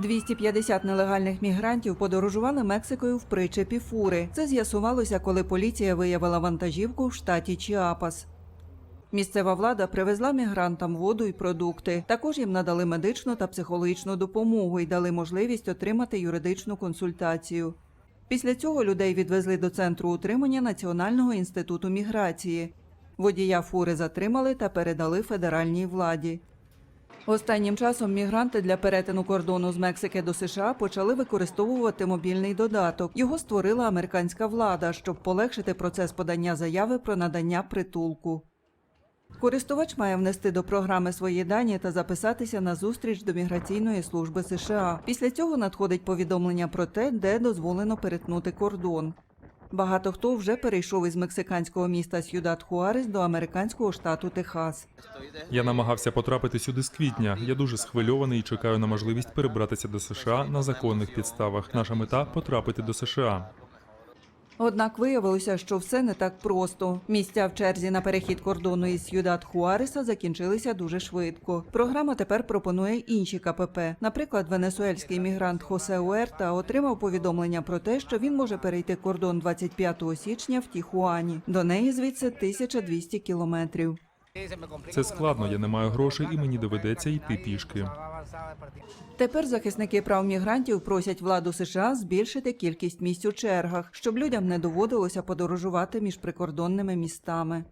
250 нелегальних мігрантів подорожували Мексикою в причепі фури. Це з'ясувалося, коли поліція виявила вантажівку в штаті Чіапас. Місцева влада привезла мігрантам воду і продукти. Також їм надали медичну та психологічну допомогу і дали можливість отримати юридичну консультацію. Після цього людей відвезли до центру утримання Національного інституту міграції. Водія фури затримали та передали федеральній владі. Останнім часом мігранти для перетину кордону з Мексики до США почали використовувати мобільний додаток. Його створила американська влада, щоб полегшити процес подання заяви про надання притулку. Користувач має внести до програми свої дані та записатися на зустріч до міграційної служби США. Після цього надходить повідомлення про те, де дозволено перетнути кордон. Багато хто вже перейшов із мексиканського міста Сюдат Хуарес до американського штату Техас. Я намагався потрапити сюди з квітня. Я дуже схвильований і чекаю на можливість перебратися до США на законних підставах. Наша мета потрапити до США. Однак виявилося, що все не так просто. Місця в черзі на перехід кордону із Сюдат Хуареса закінчилися дуже швидко. Програма тепер пропонує інші КПП. Наприклад, венесуельський мігрант Хосе Уерта отримав повідомлення про те, що він може перейти кордон 25 січня в Тіхуані. До неї звідси 1200 кілометрів. Це складно. Я не маю грошей і мені доведеться йти пішки. Тепер захисники прав мігрантів просять владу США збільшити кількість місць у чергах, щоб людям не доводилося подорожувати між прикордонними містами.